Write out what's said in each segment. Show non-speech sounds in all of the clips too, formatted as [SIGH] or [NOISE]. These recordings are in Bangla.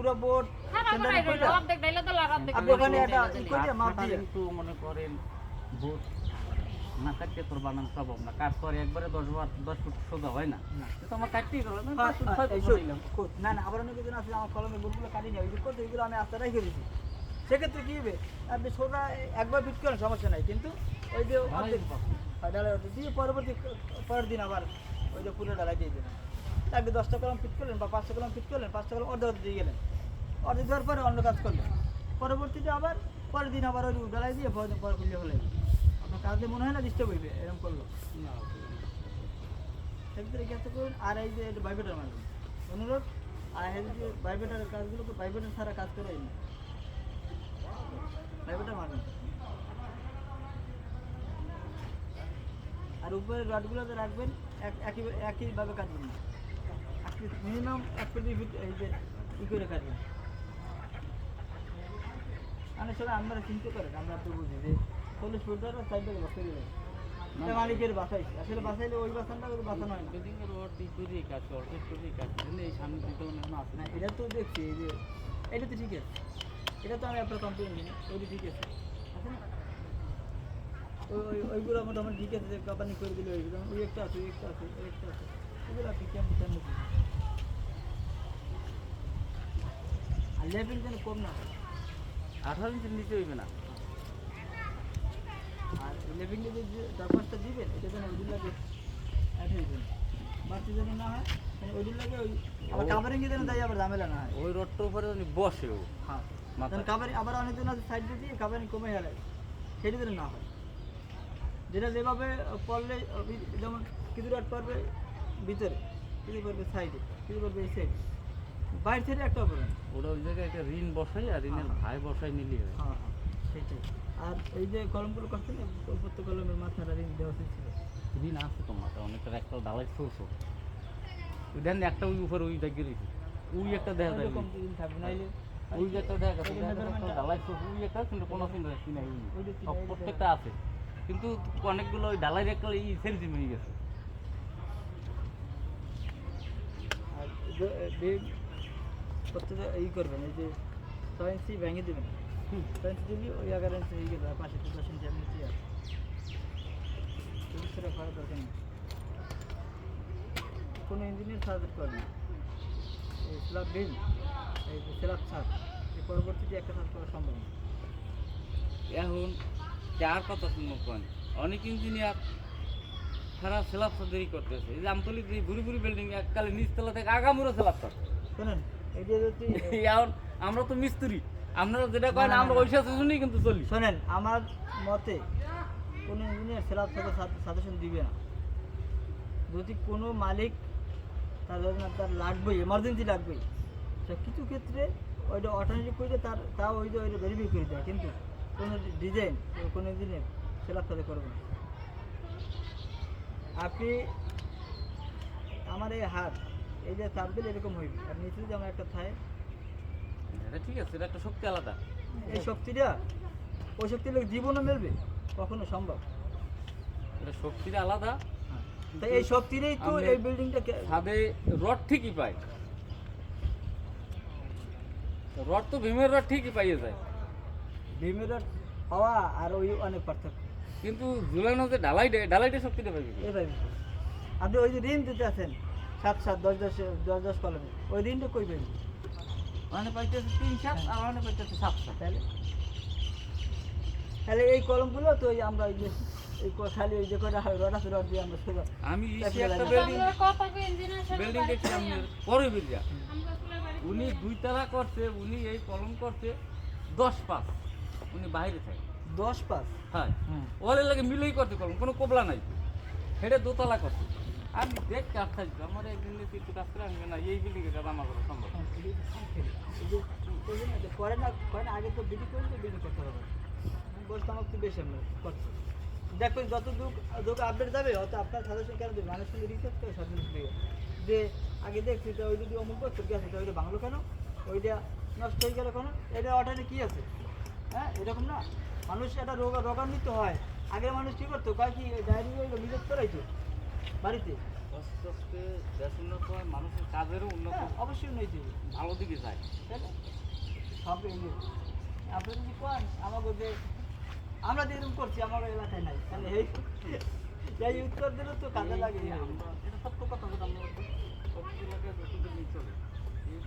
পুরো বোর্ড হ্যাঁ, না, সেন্টারে না, কইরা অর্ধেক ডাইলে তো লাগার অর্ধেক আপনি ওখানে একটা ই করে মাপ দিয়ে। কিন্তু মনে করেন ভোট না কাটতে তোর বানানো সম্ভব না কাজ করে একবারে দশ বার দশ ফুট সোজা হয় না। না। তো আমার কাটতেই করবে না হ্যাঁ, না আবার অনেকে জন আমার বোর্ডগুলো কাটি নেই ওই এগুলো আমি আস্তে রেখে দিচ্ছি সেক্ষেত্রে কি হবে? আপনি সোজা একবার ফিট করেন সমস্যা নাই। কিন্তু ওই যে অর্ধেক দিয়ে পরবর্তী পরের দিন আবার ওই যে পুরো ডালাই দিয়ে দেবেন। আপনি দশটা কলম ফিট করলেন বা পাঁচটা কলম ফিট করলেন পাঁচটা কলম অর্ধেক দিয়ে গেলেন। অর্ধেক দেওয়ার পরে অন্য কাজ করলেন। পরবর্তীতে আবার পরের দিন আবার ওই ডালাই দিয়ে পরে পরে খুলে হলেন আপনার কাজে মনে হয় না ডিস্টার্ব হইবে? এরকম করল। না, সেক্ষেত্রে কাজটা করুন আর এই যে বাইবেটার মারবেন অনুরোধ আর এই যে বাইবেটার কাজগুলো তো বাইবেটার ছাড়া কাজ করে না। বাইবেটার মারবেন আর উপরে রডগুলোতে রাখবেন এক একই একইভাবে কাটবেন না মিনিমাম এক ফিট ফিট এই যে ই করে কাটবেন। অনেক সময় আপনারা চিন্তা করেন আমরা তো বুঝি যে চল্লিশ ফুট ধরে বসে মালিকের বাসাই আসলে বাসাইলে ওই বাসানটা বাসানো হয় এর কাজ অর্ধেক কাজ এই সামনে দুটো এখন আছে না এটা তো দেখছি এই যে এটা তো ঠিক আছে। এটা তো আমি আপনার কমপ্লেন দিই ওইটা ঠিক আছে। আছে না? ওইগুলো মোটামুটি ঠিক আছে কোম্পানি করে দিলে ওইগুলো ওই একটা আছে ওই একটা আছে ওই একটা আছে। কম হয় আঠারো ইঞ্চির নিচে হইবে না হয় মানে দেয় আবার ঝামেলা না হয় ওই রডটার উপরে বসে ও হ্যাঁ কাভারিং অনেকজন সাইড দিয়ে কাভারিং কমে গেলে সেটা না হয় যেটা যেভাবে পড়লে যেমন কিছু রাত পারবে ভিতরে কিছু পারবে সাইডে কিছু পারবে এই সাইডে বাইরে থেকে একটা পারবে না। ওটা ওই জায়গায় একটা ঋণ বসাই আর ঋণের হ্যাঁ। ভাই বসাই নিলি হয় হ্যাঁ হ্যাঁ সেটাই। আর এই যে কলমগুলো করছেন না, প্রত্যেক কলমের মাথাটা ঋণ দেওয়া ছিল। ঋণ আছে তো মাথা অনেকটা একটা ডালাই ছোট দেন একটা ওই উপরে ওই দাগিয়ে রয়েছে ওই একটা দেখা যায়। থাকবে নাইলে ওই যে একটা দেখা গেছে একটা measurement-টা- ডালাই ছোট ওই একটা কিন্তু কোনো নাই, প্রত্যেকটা আছে। কিন্তু অনেকগুলো ওই ডালাই একটা ই সেন্সিম হয়ে গেছে আর যে- বেগ প্রত্যেকটা ই করবেন এই যে ছয় ইঞ্চি ভেঙে দেবেন। ছয় ইঞ্চি দিবি ওই এগারো ইঞ্চি হয়ে গেল পাশে তো দশ ইঞ্চি আছে। চল্লিশ করার দরকার নেই। কোনো ইঞ্জিনিয়ার সাহায্য করবে না। এই স্ল্যাব বিল এই স্ল্যাব ছাদ এই পরবর্তীতে একটা ছাদ করা সম্ভব না। এখন যার কথা কোন অনেক ইঞ্জিনিয়ার সারা স্ল্যাব দেরি করতেছে। এই যে আমতলি যে বুড়ি বুড়ি বিল্ডিং এককালে নিচতলা থেকে আগামুরো স্ল্যাব করতে শোনেন এই যে এখন [LAUGHS] আমরা তো মিস্ত্রি। আপনারা যেটা করেন আমরা ওই সাথে শুনি কিন্তু চলি। শোনেন আমার মতে কোনো ইঞ্জিনিয়ার স্ল্যাব থেকে সাজেশন দিবে না। যদি কোনো মালিক তার যদি না তার লাগবেই এমার্জেন্সি লাগবেই তো কিছু ক্ষেত্রে ওইটা অল্টারনেটিভ করে তার তাও ওই যে ওইটা ভেরিফাই করে দেয়। কিন্তু কোনো ডিজাইন কোনো ইঞ্জিনিয়ার স্ল্যাব সাথে করবে না। আপনি আমার এই হাত এই যে চাপ দিলে এরকম হইবে। আর নিচে যে আমার একটা থায়। এটা ঠিক আছে এটা একটা শক্তি আলাদা। এই শক্তিটা ওই শক্তি লোক জীবনও মেলবে কখনো সম্ভব। এটা শক্তিটা আলাদা। তাই এই শক্তিটাই তো এই বিল্ডিংটা ছাদে রড ঠিকই পাই। রড তো ভীমের রড ঠিকই পাইয়ে যায়। ভীমের হওয়া আর ওই অনেক পার্থক্য। কিন্তু ঝুলানো যে ডালাইটা ডালাইটা শক্তিটা পাইবে কি? এভাবে আপনি ওই যে ঋণ দিতে আছেন সাত সাত দশ দশ দশ দশ কলমে ওই ঋণটা কই পাইবেন? ওখানে পাইতেছে তিন সাত আর ওখানে পাইতেছে সাত সাত। তাহলে? তাহলে এই কলমগুলো তো ওই আমরা ওই যে এই খালি ওই যে করে রড আছে রড দিয়ে আমরা সোজা আমি একটা বিল্ডিং বিল্ডিং পরে উনি দুই তালা করছে উনি এই কলম করছে দশ পাঁচ উনি বাইরে থাকে। দশ পাঁচ হ্যাঁ। ওয়ালের লাগে মিলেই করতে কলম কোনো কোবলা নাই। হেঁটে দোতলা করছে আমি দেখ কাজ থাকবে আমার একদিন যদি একটু কাজ করে আসবে না এই বিল্ডিংয়ে কাজ আমার করা সম্ভব। হ্যাঁ, এই এই করে না করে না আগে তো বিডি করে তো বিডি করতে হবে। বয়স আমার একটু বেশি আমরা করছি। দেখবেন যত দুঃখ দুঃখ আপডেট যাবে হয়তো আপনার সাজেশন কেন দেবে? মানুষ সঙ্গে রিসার্চ করে সাজেশন দেবে যে আগে দেখছি তো ওই যদি অমুক বছর গেছে তো ওইটা বাংলো কেন? ওইটা নষ্ট হয়ে গেল কেন? এটা অটানে কি আছে? হ্যাঁ এরকম না। মানুষ একটা রোগ রোগান্বিত হয়। আগে মানুষ কী করতো? কয় কি ডায়েরি নিজের করাইতো বাড়িতে? আস্তে আস্তে দেশ উন্নত হয় মানুষের কাজেরও উন্নত হ্যাঁ, অবশ্যই দিবে ভালো দিকে যায়। তাই না? সব আপনি যদি কোন আমাকে যে আমরা যে এরকম করছি আমার এলাকায় নাই। তাহলে এই এই উত্তর দিলে তো কাজে লাগে। আমরা এটা সত্য কথা আমরা সব এলাকায় যতদিন চলে। এই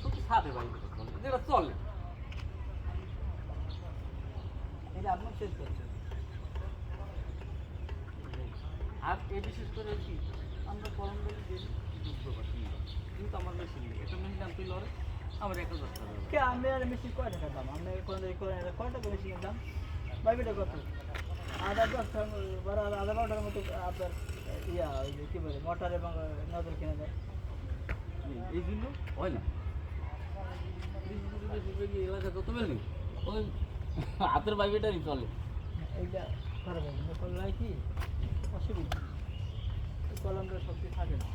শুধু সাদে বাইরে যেটা চলে এটা আপনি শেষ করছেন আর এ বিশেষ করে কি? আমরা কলম বলি পাচ্ছি কিন্তু আমার মেশিন নেই। এটা মেশিন আমি লড়ে আমার এক হাজার টাকা কে আমি আর মেশিন কয় টাকা দাম? আপনি কোন কয় টাকা মেশিনের দাম? বাইবেটা কত? আধা দশটা বারো আধা বারোটার মতো আপনার ইয়া ওই যে কী বলে মোটর এবং নজর কিনে দেয় এই জন্য হয় না। এলাকা ওই হাতের বাইবেটারই চলে। এইটা খারাপ হয় কি? কলমটা শক্তি থাকে না।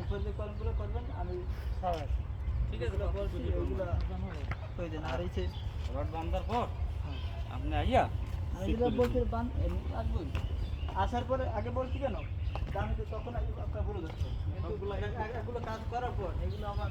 উপরে যে কলমগুলো করবেন আমি সারা আছি ঠিক আছে হয়ে যান আর এই যে রড বান্ধার পর হ্যাঁ। আপনি আইয়া বান আসার পরে আগে বলছি কেন? তা আমি তো তখন আপনার বলে দিচ্ছি এগুলো কাজ করার পর এগুলো আমার